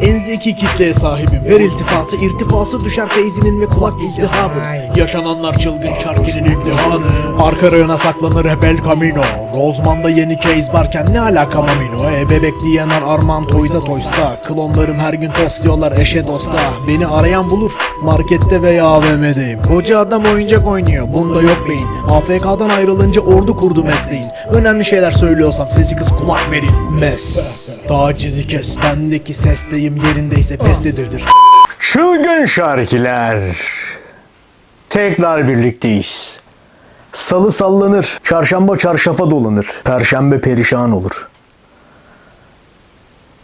En zeki kitleye sahibim. Ver iltifatı irtifası düşer teyzinin ve kulak iltihabı. Yaşananlar çılgın şarkının imtihanı. Arka rayona saklanır Hebel Camino. Rozman'da yeni case varken ne alaka Mamino? E bebek diyenler Arman Toys'a Toys'ta. Klonlarım her gün tost diyorlar eşe dosta. Beni arayan bulur markette veya AVM'deyim Koca adam oyuncak oynuyor bunda yok beyin. AFK'dan ayrılınca ordu kurdu mesleğin. Önemli şeyler söylüyorsam sesi kız kulak verin. Mes Tacizi kes bendeki sesteyim yerindeyse pestedirdir Çılgın şarkiler. Tekrar birlikteyiz. Salı sallanır, çarşamba çarşafa dolanır, perşembe perişan olur.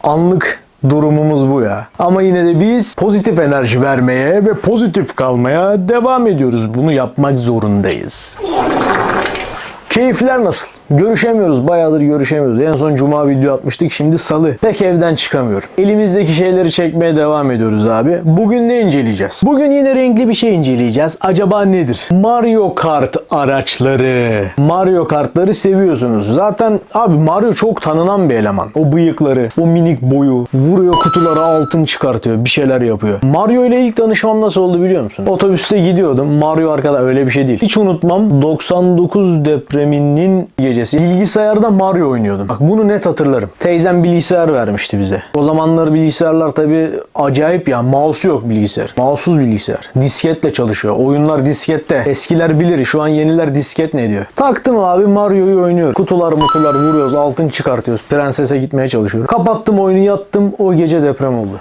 Anlık durumumuz bu ya. Ama yine de biz pozitif enerji vermeye ve pozitif kalmaya devam ediyoruz. Bunu yapmak zorundayız. Keyifler nasıl? Görüşemiyoruz. Bayağıdır görüşemiyoruz. En son cuma video atmıştık. Şimdi salı. Pek evden çıkamıyorum. Elimizdeki şeyleri çekmeye devam ediyoruz abi. Bugün ne inceleyeceğiz? Bugün yine renkli bir şey inceleyeceğiz. Acaba nedir? Mario Kart araçları. Mario Kartları seviyorsunuz. Zaten abi Mario çok tanınan bir eleman. O bıyıkları, o minik boyu, vuruyor kutulara altın çıkartıyor, bir şeyler yapıyor. Mario ile ilk tanışmam nasıl oldu biliyor musun? Otobüste gidiyordum. Mario arkada öyle bir şey değil. Hiç unutmam. 99 depreminin gecesi. Bilgisayarda Mario oynuyordum. Bak bunu net hatırlarım. Teyzem bilgisayar vermişti bize. O zamanlar bilgisayarlar tabi acayip ya. Mouse yok bilgisayar. Mouse'suz bilgisayar. Disketle çalışıyor. Oyunlar diskette. Eskiler bilir. Şu an yeniler disket ne diyor. Taktım abi Mario'yu oynuyoruz. Kutular mutular vuruyoruz. Altın çıkartıyoruz. Prensese gitmeye çalışıyorum. Kapattım oyunu yattım. O gece deprem oldu.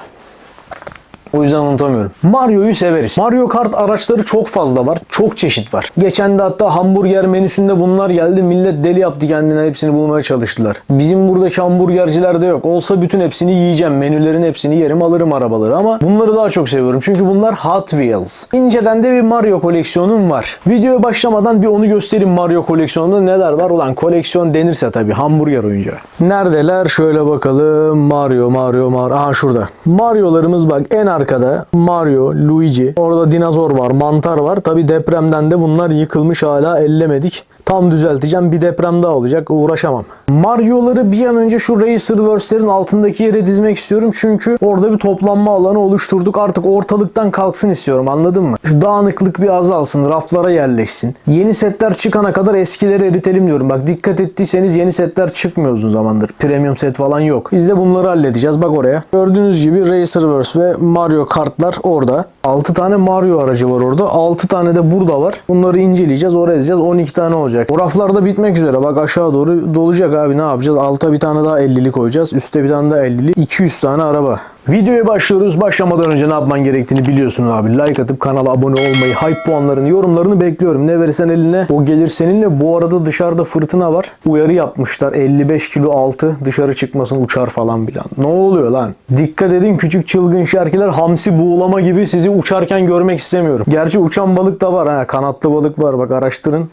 O yüzden unutamıyorum. Mario'yu severiz. Mario Kart araçları çok fazla var. Çok çeşit var. Geçen de hatta hamburger menüsünde bunlar geldi. Millet deli yaptı kendine hepsini bulmaya çalıştılar. Bizim buradaki hamburgercilerde yok. Olsa bütün hepsini yiyeceğim. Menülerin hepsini yerim alırım arabaları ama bunları daha çok seviyorum. Çünkü bunlar Hot Wheels. İnceden de bir Mario koleksiyonum var. Videoya başlamadan bir onu göstereyim Mario koleksiyonunda neler var. Ulan koleksiyon denirse tabii hamburger oyuncağı. Neredeler? Şöyle bakalım. Mario, Mario, Mario. Aha şurada. Mario'larımız bak en arkada Mario, Luigi. Orada dinozor var, mantar var. Tabi depremden de bunlar yıkılmış hala ellemedik. Tam düzelteceğim bir deprem daha olacak uğraşamam. Mario'ları bir an önce şu Racerverse'lerin altındaki yere dizmek istiyorum. Çünkü orada bir toplanma alanı oluşturduk. Artık ortalıktan kalksın istiyorum anladın mı? Şu dağınıklık bir azalsın, raflara yerleşsin. Yeni setler çıkana kadar eskileri eritelim diyorum. Bak dikkat ettiyseniz yeni setler çıkmıyor uzun zamandır. Premium set falan yok. Biz de bunları halledeceğiz. Bak oraya. Gördüğünüz gibi Racerverse ve Mario kartlar orada. 6 tane Mario aracı var orada. 6 tane de burada var. Bunları inceleyeceğiz, oraya ezeceğiz. 12 tane olacak. O raflar da bitmek üzere. Bak aşağı doğru dolacak abi ne yapacağız? Alta bir tane daha 50'li koyacağız. Üste bir tane daha 50'li. 200 tane araba. Videoya başlıyoruz. Başlamadan önce ne yapman gerektiğini biliyorsun abi. Like atıp kanala abone olmayı, hype puanlarını, yorumlarını bekliyorum. Ne verirsen eline o gelir seninle. Bu arada dışarıda fırtına var. Uyarı yapmışlar. 55 kilo altı dışarı çıkmasın uçar falan bilen. Ne oluyor lan? Dikkat edin küçük çılgın şarkiler hamsi buğulama gibi sizi uçarken görmek istemiyorum. Gerçi uçan balık da var ha. Kanatlı balık var bak araştırın.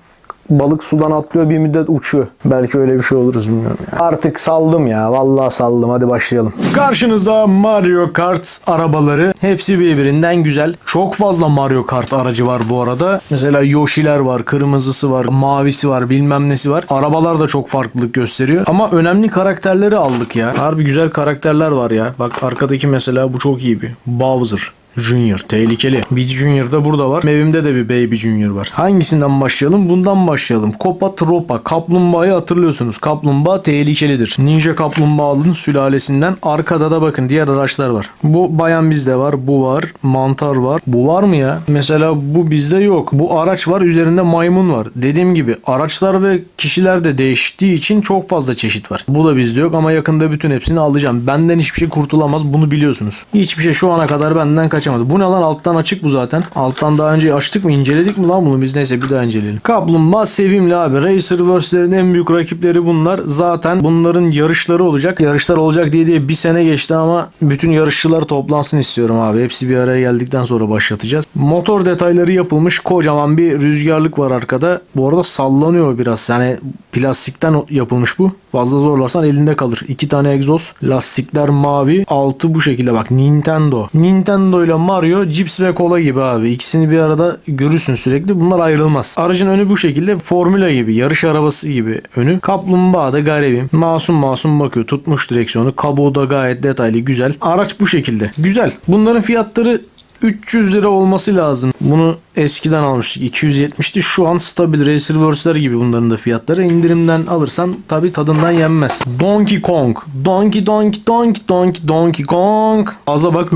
Balık sudan atlıyor bir müddet uçuyor. Belki öyle bir şey oluruz bilmiyorum ya. Artık saldım ya. Vallahi saldım. Hadi başlayalım. Karşınızda Mario Kart arabaları. Hepsi birbirinden güzel. Çok fazla Mario Kart aracı var bu arada. Mesela Yoshi'ler var, kırmızısı var, mavisi var, bilmem nesi var. Arabalar da çok farklılık gösteriyor. Ama önemli karakterleri aldık ya. Harbi güzel karakterler var ya. Bak arkadaki mesela bu çok iyi bir. Bowser. Junior tehlikeli. Beach Junior da burada var. Evimde de bir Baby Junior var. Hangisinden başlayalım? Bundan başlayalım. Copa Tropa. Kaplumbağayı hatırlıyorsunuz. Kaplumbağa tehlikelidir. Ninja Kaplumbağalı'nın sülalesinden. Arkada da bakın diğer araçlar var. Bu bayan bizde var. Bu var. Mantar var. Bu var mı ya? Mesela bu bizde yok. Bu araç var. Üzerinde maymun var. Dediğim gibi araçlar ve kişiler de değiştiği için çok fazla çeşit var. Bu da bizde yok ama yakında bütün hepsini alacağım. Benden hiçbir şey kurtulamaz. Bunu biliyorsunuz. Hiçbir şey şu ana kadar benden kaçamadı. Bu ne lan? Alttan açık bu zaten. Alttan daha önce açtık mı? inceledik mi lan bunu? Biz neyse bir daha inceleyelim. Kaplumbağa sevimli abi. Racerverse'lerin en büyük rakipleri bunlar. Zaten bunların yarışları olacak. Yarışlar olacak diye diye bir sene geçti ama bütün yarışçılar toplansın istiyorum abi. Hepsi bir araya geldikten sonra başlatacağız. Motor detayları yapılmış. Kocaman bir rüzgarlık var arkada. Bu arada sallanıyor biraz. Yani plastikten yapılmış bu. Fazla zorlarsan elinde kalır. İki tane egzoz. Lastikler mavi. Altı bu şekilde bak. Nintendo. Nintendo ile Mario cips ve kola gibi abi. İkisini bir arada görürsün sürekli. Bunlar ayrılmaz. Aracın önü bu şekilde formula gibi, yarış arabası gibi önü. Kaplumbağa da garibim. Masum masum bakıyor. Tutmuş direksiyonu. Kabuğu da gayet detaylı, güzel. Araç bu şekilde. Güzel. Bunların fiyatları 300 lira olması lazım. Bunu eskiden almıştık. 270'ti. Şu an stabil Racerverse'ler gibi bunların da fiyatları. İndirimden alırsan tabi tadından yenmez. Donkey Kong. Donkey Donkey Donkey Donkey Donkey Kong. Ağza bak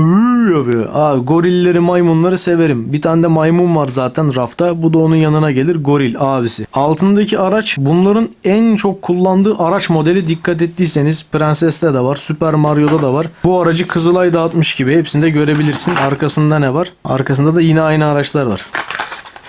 yapıyor. Gorilleri maymunları severim. Bir tane de maymun var zaten rafta. Bu da onun yanına gelir. Goril abisi. Altındaki araç bunların en çok kullandığı araç modeli dikkat ettiyseniz Prenses'te de var. Super Mario'da da var. Bu aracı Kızılay dağıtmış gibi. Hepsinde görebilirsin. Arkasında ne var? Arkasında da yine aynı araçlar var.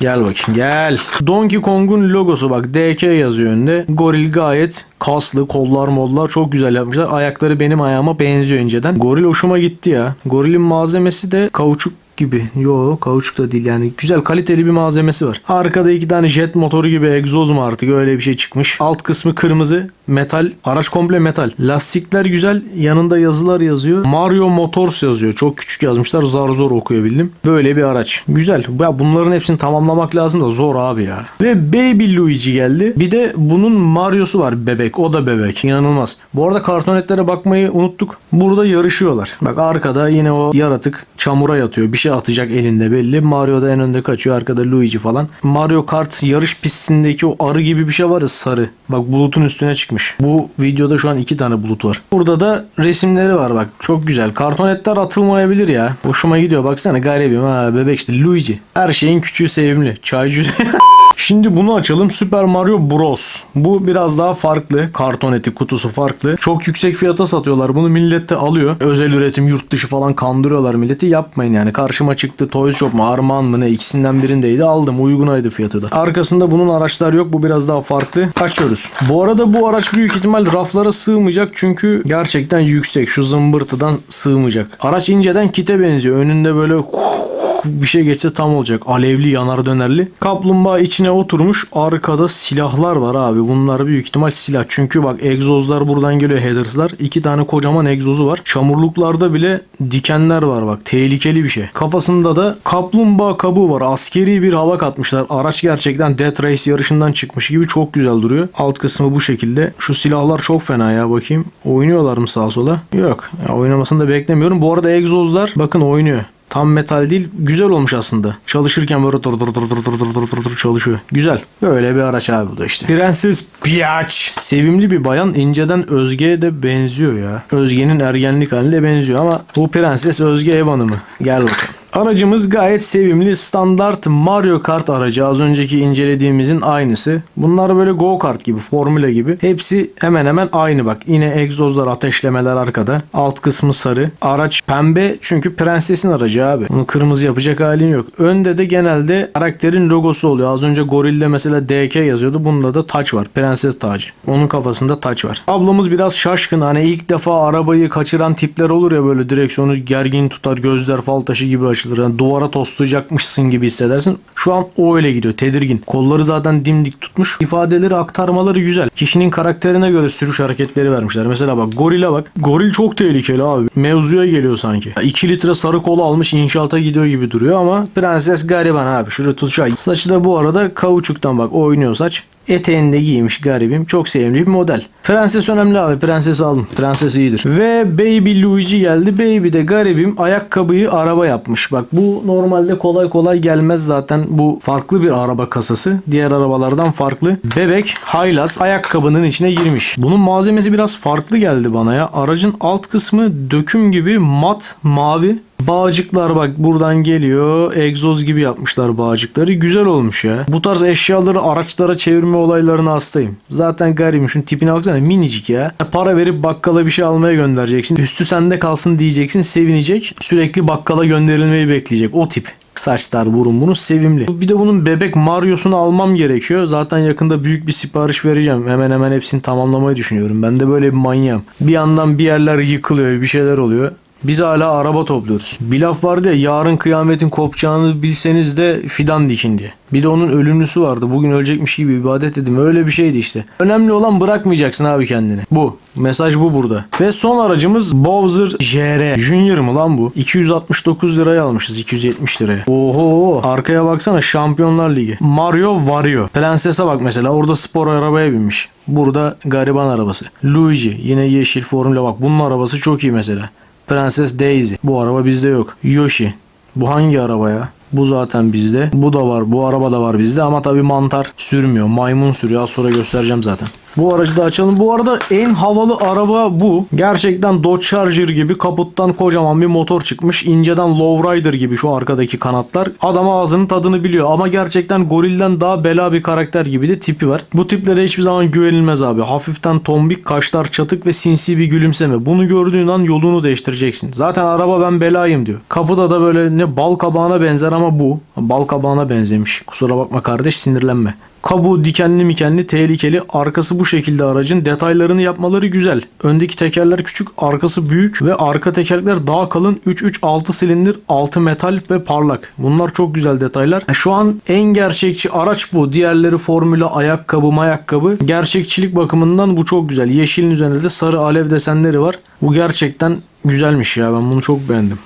Gel bakayım gel. Donkey Kong'un logosu bak DK yazıyor önünde. Goril gayet kaslı kollar mollar çok güzel yapmışlar. Ayakları benim ayağıma benziyor inceden. Goril hoşuma gitti ya. Gorilin malzemesi de kauçuk gibi. Yo kauçuk da değil yani. Güzel kaliteli bir malzemesi var. Arkada iki tane jet motoru gibi egzoz mu artık öyle bir şey çıkmış. Alt kısmı kırmızı. Metal. Araç komple metal. Lastikler güzel. Yanında yazılar yazıyor. Mario Motors yazıyor. Çok küçük yazmışlar. Zar zor okuyabildim. Böyle bir araç. Güzel. Ya bunların hepsini tamamlamak lazım da zor abi ya. Ve Baby Luigi geldi. Bir de bunun Mario'su var bebek. O da bebek. İnanılmaz. Bu arada kartonetlere bakmayı unuttuk. Burada yarışıyorlar. Bak arkada yine o yaratık çamura yatıyor. Bir şey atacak elinde belli. Mario da en önde kaçıyor. Arkada Luigi falan. Mario Kart yarış pistindeki o arı gibi bir şey var ya sarı. Bak bulutun üstüne çıkmış. Bu videoda şu an iki tane bulut var. Burada da resimleri var bak. Çok güzel. Kartonetler atılmayabilir ya. Hoşuma gidiyor. Baksana garibim ha bebek işte Luigi. Her şeyin küçüğü sevimli. Çaycı. Şimdi bunu açalım. Super Mario Bros. Bu biraz daha farklı. Karton eti kutusu farklı. Çok yüksek fiyata satıyorlar. Bunu millet de alıyor. Özel üretim yurt dışı falan kandırıyorlar milleti. Yapmayın yani. Karşıma çıktı Toys Shop mu Armağan mı ne ikisinden birindeydi. Aldım. Uygunaydı fiyatı da. Arkasında bunun araçlar yok. Bu biraz daha farklı. Açıyoruz. Bu arada bu araç büyük ihtimal raflara sığmayacak. Çünkü gerçekten yüksek. Şu zımbırtıdan sığmayacak. Araç inceden kite benziyor. Önünde böyle bir şey geçse tam olacak. Alevli yanar dönerli. Kaplumbağa içine oturmuş. Arkada silahlar var abi. Bunlar büyük ihtimal silah. Çünkü bak egzozlar buradan geliyor headerslar. İki tane kocaman egzozu var. Çamurluklarda bile dikenler var bak. Tehlikeli bir şey. Kafasında da kaplumbağa kabuğu var. Askeri bir hava katmışlar. Araç gerçekten Death Race yarışından çıkmış gibi çok güzel duruyor. Alt kısmı bu şekilde. Şu silahlar çok fena ya bakayım. Oynuyorlar mı sağa sola? Yok. Ya oynamasını da beklemiyorum. Bu arada egzozlar bakın oynuyor. Tam metal değil. Güzel olmuş aslında. Çalışırken böyle dur dur dur dur dur dur dur dur dur çalışıyor. Güzel. Böyle bir araç abi bu da işte. Prenses Peach. Sevimli bir bayan inceden Özge'ye de benziyor ya. Özge'nin ergenlik haline benziyor ama bu prenses Özge ev hanımı. Gel bakalım. Aracımız gayet sevimli standart Mario Kart aracı az önceki incelediğimizin aynısı. Bunlar böyle go kart gibi formüle gibi. Hepsi hemen hemen aynı bak. Yine egzozlar ateşlemeler arkada. Alt kısmı sarı. Araç pembe çünkü prensesin aracı abi. Bunu kırmızı yapacak halin yok. Önde de genelde karakterin logosu oluyor. Az önce Goril'de mesela DK yazıyordu. Bunda da taç var. Prenses tacı. Onun kafasında taç var. Ablamız biraz şaşkın. Hani ilk defa arabayı kaçıran tipler olur ya böyle direksiyonu gergin tutar. Gözler fal taşı gibi açılır. Yani duvara toslayacakmışsın gibi hissedersin. Şu an o öyle gidiyor. Tedirgin. Kolları zaten dimdik tutmuş. İfadeleri aktarmaları güzel. Kişinin karakterine göre sürüş hareketleri vermişler. Mesela bak gorile bak. Goril çok tehlikeli abi. Mevzuya geliyor sanki. 2 litre sarı kola almış inşaata gidiyor gibi duruyor ama prenses gariban abi. Şurada tut şu ay. Saçı da bu arada kauçuktan bak oynuyor saç. Eteğini de giymiş garibim. Çok sevimli bir model. Prenses önemli abi. Prenses alın. Prenses iyidir. Ve Baby Luigi geldi. Baby de garibim ayakkabıyı araba yapmış. Bak bu normalde kolay kolay gelmez zaten. Bu farklı bir araba kasası. Diğer arabalardan farklı. Bebek haylaz ayakkabının içine girmiş. Bunun malzemesi biraz farklı geldi bana ya. Aracın alt kısmı döküm gibi mat mavi. Bağcıklar bak buradan geliyor. Egzoz gibi yapmışlar bağcıkları. Güzel olmuş ya. Bu tarz eşyaları araçlara çevirme olaylarına hastayım. Zaten garibim. Şunun tipine baksana minicik ya. Para verip bakkala bir şey almaya göndereceksin. Üstü sende kalsın diyeceksin. Sevinecek. Sürekli bakkala gönderilmeyi bekleyecek. O tip saçlar burun bunu sevimli. Bir de bunun bebek Mario'sunu almam gerekiyor. Zaten yakında büyük bir sipariş vereceğim. Hemen hemen hepsini tamamlamayı düşünüyorum. Ben de böyle bir manyağım. Bir yandan bir yerler yıkılıyor, bir şeyler oluyor. Biz hala araba topluyoruz. Bir laf vardı ya yarın kıyametin kopacağını bilseniz de fidan dikin diye. Bir de onun ölümlüsü vardı. Bugün ölecekmiş gibi ibadet dedim. Öyle bir şeydi işte. Önemli olan bırakmayacaksın abi kendini. Bu. Mesaj bu burada. Ve son aracımız Bowser JR. Junior mı lan bu? 269 liraya almışız. 270 liraya. Oho. Arkaya baksana Şampiyonlar Ligi. Mario Wario. Prenses'e bak mesela. Orada spor arabaya binmiş. Burada gariban arabası. Luigi. Yine yeşil formüle bak. Bunun arabası çok iyi mesela. Prenses Daisy. Bu araba bizde yok. Yoshi. Bu hangi araba ya? Bu zaten bizde. Bu da var. Bu araba da var bizde ama tabii mantar sürmüyor. Maymun sürüyor. Az sonra göstereceğim zaten. Bu aracı da açalım. Bu arada en havalı araba bu. Gerçekten Dodge Charger gibi kaputtan kocaman bir motor çıkmış. İnceden Lowrider gibi şu arkadaki kanatlar. Adam ağzının tadını biliyor ama gerçekten gorilden daha bela bir karakter gibi de tipi var. Bu tiplere hiçbir zaman güvenilmez abi. Hafiften tombik, kaşlar çatık ve sinsi bir gülümseme. Bunu gördüğün an yolunu değiştireceksin. Zaten araba ben belayım diyor. Kapıda da böyle ne bal kabağına benzer ama bu. Bal kabağına benzemiş. Kusura bakma kardeş sinirlenme. Kabuğu dikenli mikenli tehlikeli. Arkası bu şekilde aracın. Detaylarını yapmaları güzel. Öndeki tekerler küçük, arkası büyük ve arka tekerlekler daha kalın. 336 silindir, altı metal ve parlak. Bunlar çok güzel detaylar. Şu an en gerçekçi araç bu. Diğerleri formüla ayakkabı mayakkabı. Gerçekçilik bakımından bu çok güzel. Yeşilin üzerinde de sarı alev desenleri var. Bu gerçekten güzelmiş ya. Ben bunu çok beğendim.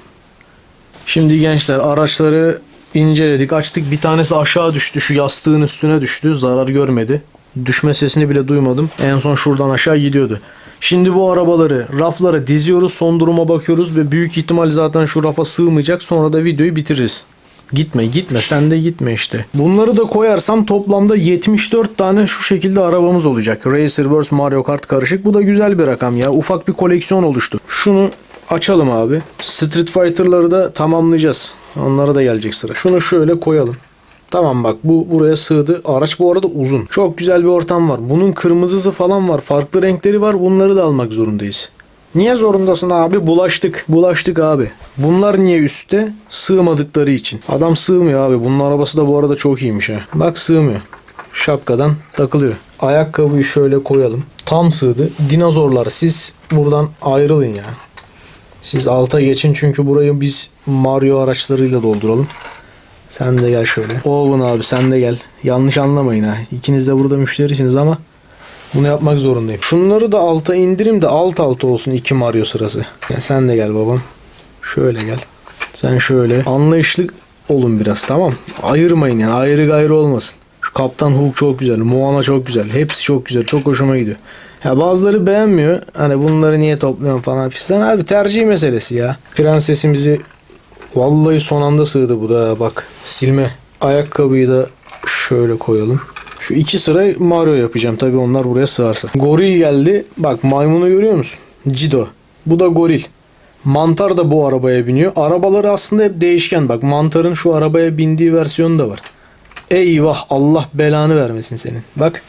Şimdi gençler araçları inceledik açtık. Bir tanesi aşağı düştü. Şu yastığın üstüne düştü. Zarar görmedi. Düşme sesini bile duymadım. En son şuradan aşağı gidiyordu. Şimdi bu arabaları raflara diziyoruz. Son duruma bakıyoruz ve büyük ihtimal zaten şu rafa sığmayacak. Sonra da videoyu bitiririz. Gitme gitme sen de gitme işte. Bunları da koyarsam toplamda 74 tane şu şekilde arabamız olacak. Racer vs Mario Kart karışık. Bu da güzel bir rakam ya. Ufak bir koleksiyon oluştu. Şunu açalım abi. Street Fighter'ları da tamamlayacağız. Onlara da gelecek sıra. Şunu şöyle koyalım. Tamam bak bu buraya sığdı. Araç bu arada uzun. Çok güzel bir ortam var. Bunun kırmızısı falan var. Farklı renkleri var. Bunları da almak zorundayız. Niye zorundasın abi? Bulaştık. Bulaştık abi. Bunlar niye üstte? Sığmadıkları için. Adam sığmıyor abi. Bunun arabası da bu arada çok iyiymiş ha. Bak sığmıyor. Şapkadan takılıyor. Ayakkabıyı şöyle koyalım. Tam sığdı. Dinozorlar siz buradan ayrılın ya. Siz alta geçin çünkü burayı biz Mario araçlarıyla dolduralım. Sen de gel şöyle. Owen abi sen de gel. Yanlış anlamayın ha. İkiniz de burada müşterisiniz ama bunu yapmak zorundayım. Şunları da alta indireyim de alt alta olsun iki Mario sırası. Ya sen de gel babam. Şöyle gel. Sen şöyle. Anlayışlı olun biraz tamam. Ayırmayın yani ayrı gayrı olmasın. Şu Kaptan Hook çok güzel. Moana çok güzel. Hepsi çok güzel. Çok hoşuma gidiyor. Ya bazıları beğenmiyor. Hani bunları niye topluyorsun falan fistan. Abi tercih meselesi ya. Prensesimizi vallahi son anda sığdı bu da bak. Silme. Ayakkabıyı da şöyle koyalım. Şu iki sıra Mario yapacağım. Tabi onlar buraya sığarsa. Goril geldi. Bak maymunu görüyor musun? Cido. Bu da goril. Mantar da bu arabaya biniyor. Arabaları aslında hep değişken. Bak mantarın şu arabaya bindiği versiyonu da var. Eyvah Allah belanı vermesin senin. Bak.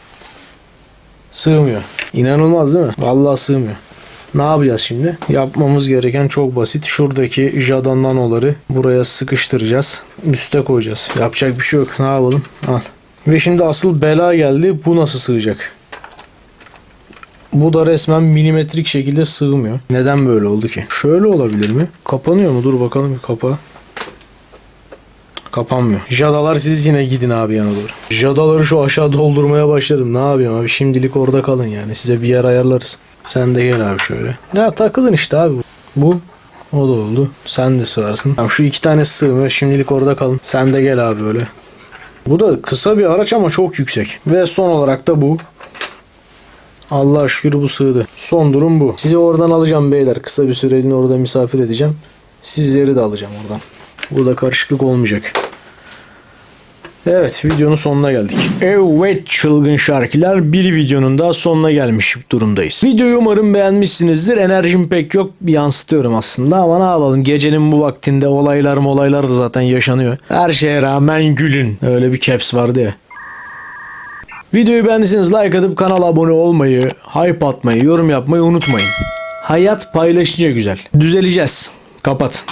Sığmıyor. İnanılmaz değil mi? Vallahi sığmıyor. Ne yapacağız şimdi? Yapmamız gereken çok basit. Şuradaki Jada nanoları buraya sıkıştıracağız. Üste koyacağız. Yapacak bir şey yok. Ne yapalım? Al. Ve şimdi asıl bela geldi. Bu nasıl sığacak? Bu da resmen milimetrik şekilde sığmıyor. Neden böyle oldu ki? Şöyle olabilir mi? Kapanıyor mu? Dur bakalım bir kapa. Kapanmıyor. Jadalar siz yine gidin abi yana doğru. Jadaları şu aşağı doldurmaya başladım. Ne yapayım abi? Şimdilik orada kalın yani. Size bir yer ayarlarız. Sen de gel abi şöyle. Ya takılın işte abi. Bu o da oldu. Sen de sığarsın. Tamam, şu iki tane sığmıyor. Şimdilik orada kalın. Sen de gel abi böyle. Bu da kısa bir araç ama çok yüksek. Ve son olarak da bu. Allah şükür bu sığdı. Son durum bu. Sizi oradan alacağım beyler. Kısa bir süreliğine orada misafir edeceğim. Sizleri de alacağım oradan. Burada karışıklık olmayacak. Evet videonun sonuna geldik. Evet çılgın şarkılar bir videonun daha sonuna gelmiş durumdayız. Videoyu umarım beğenmişsinizdir. Enerjim pek yok yansıtıyorum aslında ama ne yapalım gecenin bu vaktinde olaylar olaylar da zaten yaşanıyor. Her şeye rağmen gülün. Öyle bir caps vardı ya. Videoyu beğendiyseniz like atıp kanala abone olmayı, hype atmayı, yorum yapmayı unutmayın. Hayat paylaşınca güzel. Düzeleceğiz. Kapat.